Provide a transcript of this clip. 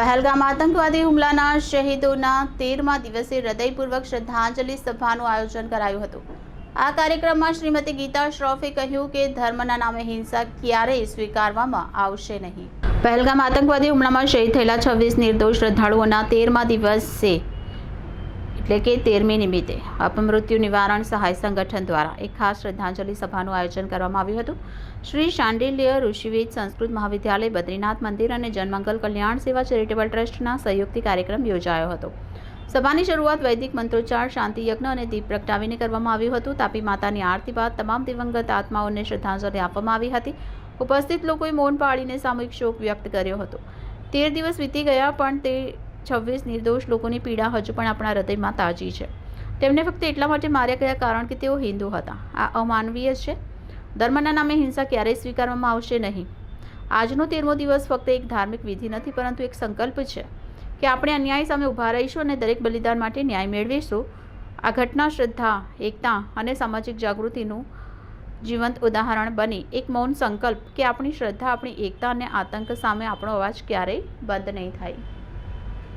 પહેલગામ આતંકવાદી હુમલાના શહીદોના તેરમા દિવસે હૃદયપૂર્વક શ્રદ્ધાંજલિ સભાનું આયોજન કરાયું હતું. આ કાર્યક્રમમાં શ્રીમતી ગીતા શ્રોફે કહ્યું કે ધર્મના નામે હિંસા ક્યારેય સ્વીકારવામાં આવશે નહીં. પહેલગામ આતંકવાદી હુમલામાં શહીદ થયેલા છવ્વીસ નિર્દોષ શ્રદ્ધાળુઓના તેરમા દિવસે એટલે કે તેરમી નિમિત્તે અપમૃત્યુ નિવારણ સહાય સંગઠન દ્વારા એક ખાસ શ્રદ્ધાંજલિ સભાનું આયોજન કરવામાં આવ્યું હતું. શ્રી શાંડિલ્ય ઋષિવેદ સંસ્કૃત મહાવિદ્યાલય, બદ્રીનાથ મંદિર અને જનમંગલ કલ્યાણ સેવા ચેરિટેબલ ટ્રસ્ટના સહયોગથી કાર્યક્રમ યોજાયો હતો. સભાની શરૂઆત વૈદિક મંત્રોચ્ચાર, શાંતિ યજ્ઞ અને દીપ પ્રગટાવીને કરવામાં આવ્યું હતું. તાપી માતાની આરતી બાદ તમામ દિવંગત આત્માઓને શ્રદ્ધાંજલિ આપવામાં આવી હતી. ઉપસ્થિત લોકોએ મૌન પાળીને સામૂહિક શોક વ્યક્ત કર્યો હતો. તેર દિવસ વીતી ગયા, પણ તે છવ્વીસ નિર્દોષ લોકોની પીડા હજુ પણ આપણા હૃદયમાં તાજી છે. તેમને ફક્ત એટલા માટે માર્યા ગયા કારણ કે તેઓ હિન્દુ હતા. આ અમાનવીય છે. ધર્મના નામે હિંસા ક્યારેય સ્વીકારવામાં આવશે નહીં. આજનો તેરમો દિવસ ફક્ત એક ધાર્મિક વિધિ નથી, પરંતુ એક સંકલ્પ છે કે આપણે અન્યાય સામે ઊભા રહીશું અને દરેક બલિદાન માટે ન્યાય મેળવીશું. આ ઘટના શ્રદ્ધા, એકતા અને સામાજિક જાગૃતિનું જીવંત ઉદાહરણ બની. એક મૌન સંકલ્પ કે આપણી શ્રદ્ધા, આપણી એકતા અને આતંક સામે આપણો અવાજ ક્યારેય બંધ નહીં થાય.